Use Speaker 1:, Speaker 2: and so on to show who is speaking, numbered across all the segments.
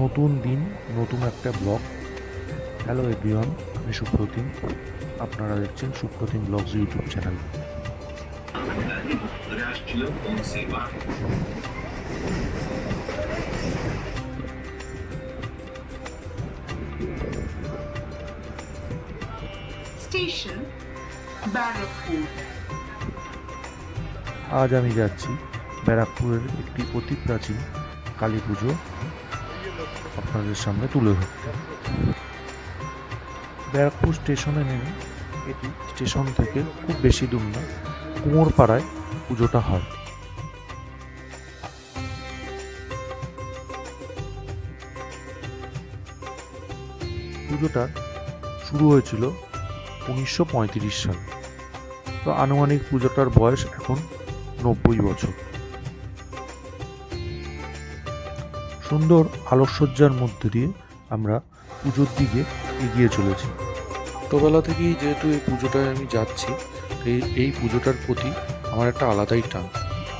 Speaker 1: নতুন দিন নতুন একটা ব্লগ হ্যালো এভরিওয়ান আমি সুপ্রতিম। আপনারা দেখছেন সুপ্রতিম ব্লগস ইউটিউব চ্যানেল আজ আমি যাচ্ছি ব্যারাকপুরের একটি অতি প্রাচীন কালী পুজো। আপনাদের সামনে তুলে ধরতে। ব্যারাকপুর স্টেশনে নেমে এটি স্টেশন থেকে খুব বেশি দূর না, কুমোরপাড়ায় পুজোটা হয়। পুজোটা শুরু হয়েছিল উনিশশো সালে। তো আনুমানিক পুজোটার বয়স এখন নব্বই বছর। সুন্দর আলোকসজ্জার মধ্যে দিয়ে আমরা পুজোর দিকে এগিয়ে চলেছি। ছোটোবেলা থেকেই যেহেতু এই পুজোটায় আমি যাচ্ছি এই এই পুজোটার প্রতি আমার একটা আলাদাই টান।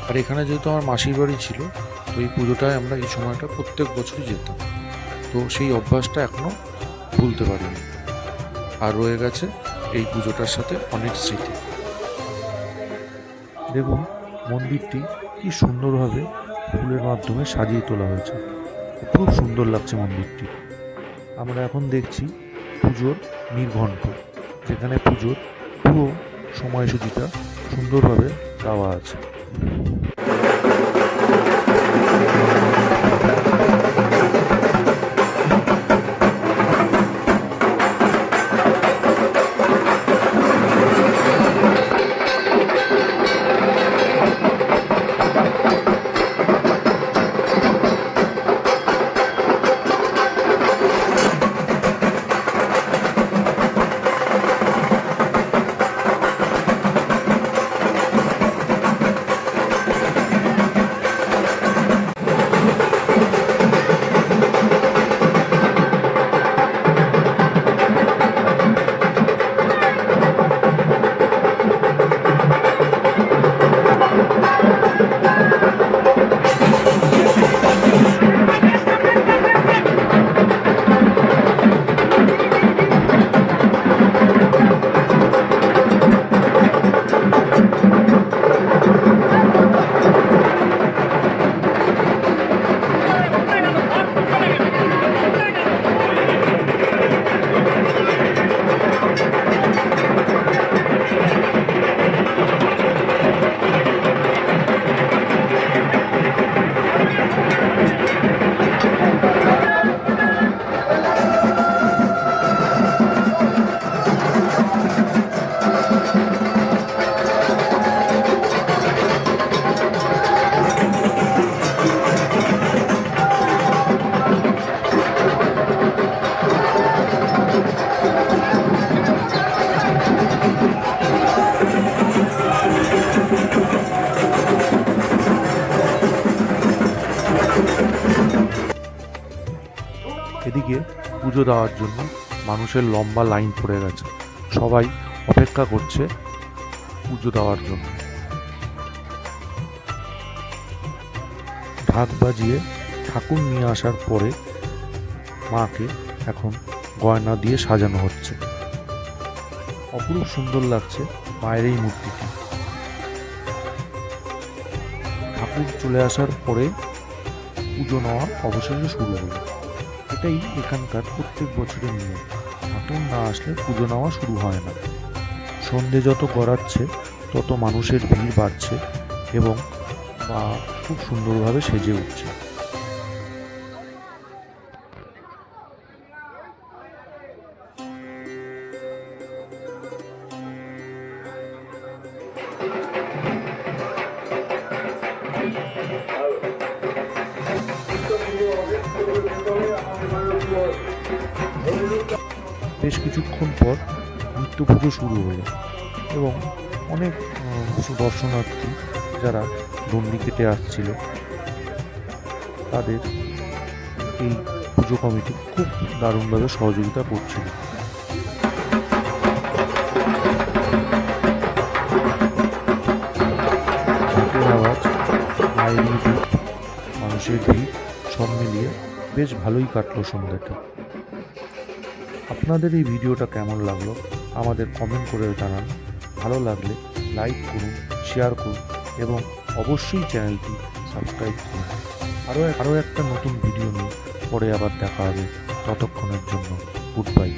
Speaker 1: আর এখানে যেহেতু আমার মাসির বাড়ি ছিল, তো এই পুজোটায় আমরা এই সময়টা প্রত্যেক বছরই যেতাম। তো সেই অভ্যাসটা এখনও ভুলতে পারিনি। আর রয়ে গেছে এই পুজোটার সাথে অনেক স্মৃতি। দেখুন, মন্দিরটি কি সুন্দরভাবে ফুলের মাধ্যমে সাজিয়ে তোলা হয়েছে। খুব সুন্দর লাগছে মন্দিরটি। আমরা এখন দেখছি পুজোর নির্ঘণ্ট, যেখানে পুজোর পুরো সময়সূচিটা সুন্দরভাবে দেওয়া আছে। এদিকে পুজো দেওয়ার জন্য মানুষের লম্বা লাইন পড়ে গেছে। সবাই অপেক্ষা করছে পুজো দেওয়ার জন্য। ঢাক বাজিয়ে ঠাকুর নিয়ে আসার পরে মাকে এখন গয়না দিয়ে সাজানো হচ্ছে। অপরূপ সুন্দর লাগছে মায়ের এই মূর্তিটি। ঠাকুর চলে আসার পরে পুজো নেওয়া অবশেষে শুরু হলো। এটাই এখানকার প্রত্যেক বছরের নিয়ম। ঠাকুর না আসলে পুজো নেওয়া শুরু হয় না। সন্ধে যত গড়াচ্ছে, তত মানুষের ভিড় বাড়ছে এবং বা খুব সুন্দরভাবে সেজে উঠছে। কিছুক্ষণ পর নিত্য পুজো শুরু হলো এবং অনেক আহ, দর্শনার্থী যারা দণ্ডি কেটে আসছিল তাদের এই পুজো কমিটি খুব দারুণভাবে সহযোগিতা করছিল। আওয়াজ মানুষের ভিড় সব মিলিয়ে বেশ ভালোই কাটলো সন্ধ্যাটা। আপনাদের এই ভিডিওটা কেমন লাগল? আমাদের কমেন্ট করে জানান। ভালো লাগলে লাইক করুন শেয়ার করুন এবং অবশ্যই চ্যানেলটি সাবস্ক্রাইব করুন। আরও আরও একটা নতুন ভিডিও নিয়ে পরে আবার দেখা হবে। ততক্ষণের জন্য গুড বাই